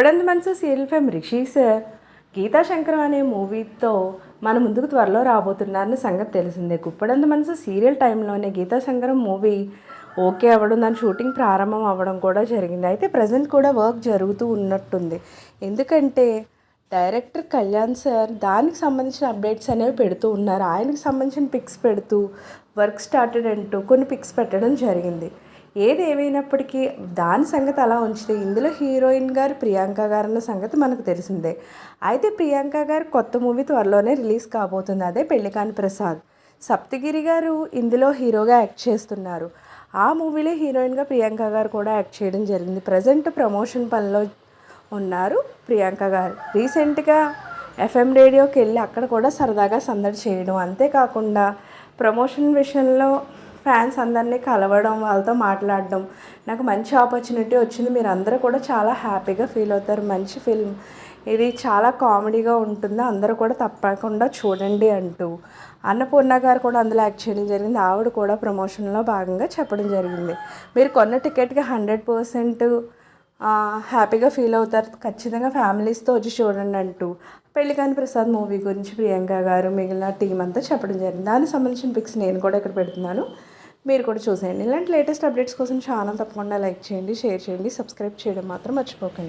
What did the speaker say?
Guppedantha Manasu serial fame Rishi sir Geetha Shankaram అనే మూవీతో మన ముందుకు త్వరలో రాబోతున్నారని సంగతి తెలిసిందే. గుప్పడంది మనసు సీరియల్ టైంలోనే గీతా శంకరం మూవీ ఓకే అవ్వడం దాని షూటింగ్ ప్రారంభం అవ్వడం కూడా జరిగింది. అయితే ప్రజెంట్ కూడా వర్క్ జరుగుతూ ఉన్నట్టుంది. ఎందుకంటే డైరెక్టర్ కళ్యాణ్ సార్ దానికి సంబంధించిన అప్డేట్స్ అనేవి పెడుతూ ఉన్నారు. ఆయనకి సంబంధించిన పిక్స్ పెడుతూ వర్క్ స్టార్టెడ్ అంటూ కొన్ని పిక్స్ పెట్టడం జరిగింది. ఏది ఏమైనప్పటికీ దాని సంగతి అలా ఉంచితే ఇందులో హీరోయిన్ గారు ప్రియాంక గారు అన్న సంగతి మనకు తెలిసిందే. అయితే ప్రియాంక గారు కొత్త మూవీ త్వరలోనే రిలీజ్ కాబోతుంది. అదే పెళ్ళికాని ప్రసాద్. సప్తగిరి గారు ఇందులో హీరోగా యాక్ట్ చేస్తున్నారు. ఆ మూవీలో హీరోయిన్గా ప్రియాంక గారు కూడా యాక్ట్ చేయడం జరిగింది. ప్రజెంట్ ప్రమోషన్ పనిలో ఉన్నారు ప్రియాంక గారు. రీసెంట్గా ఎఫ్ఎం రేడియోకి వెళ్ళి అక్కడ కూడా సరదాగా సందడి చేయడం. అంతేకాకుండా ప్రమోషన్ విషయంలో ఫ్యాన్స్ అందరినీ కలవడం వాళ్ళతో మాట్లాడడం. నాకు మంచి ఆపర్చునిటీ వచ్చింది. మీరు అందరూ కూడా చాలా హ్యాపీగా ఫీల్ అవుతారు. మంచి ఫిల్మ్ ఇది చాలా కామెడీగా ఉంటుంది. అందరూ కూడా తప్పకుండా చూడండి అంటూ. అన్నపూర్ణ గారు కూడా అందులో యాక్ట్ చేయడం జరిగింది. ఆవిడ కూడా ప్రమోషన్లో భాగంగా చెప్పడం జరిగింది. మీరు కొన్న టికెట్కి హండ్రెడ్ పర్సెంట్ హ్యాపీగా ఫీల్ అవుతారు. ఖచ్చితంగా ఫ్యామిలీస్తో వచ్చి చూడండి అంటూ. పెళ్ళికాని ప్రసాద్ మూవీ గురించి ప్రియాంక గారు మిగిలిన టీం అంతా చెప్పడం జరిగింది. దానికి సంబంధించిన పిక్స్ నేను కూడా ఇక్కడ పెడుతున్నాను. మీరు కూడా చూసేయండి. ఇలాంటి లేటెస్ట్ అప్డేట్స్ కోసం ఛానల్ తప్పకుండా లైక్ చేయండి షేర్ చేయండి సబ్స్క్రైబ్ చేయడం మాత్రం మర్చిపోకండి.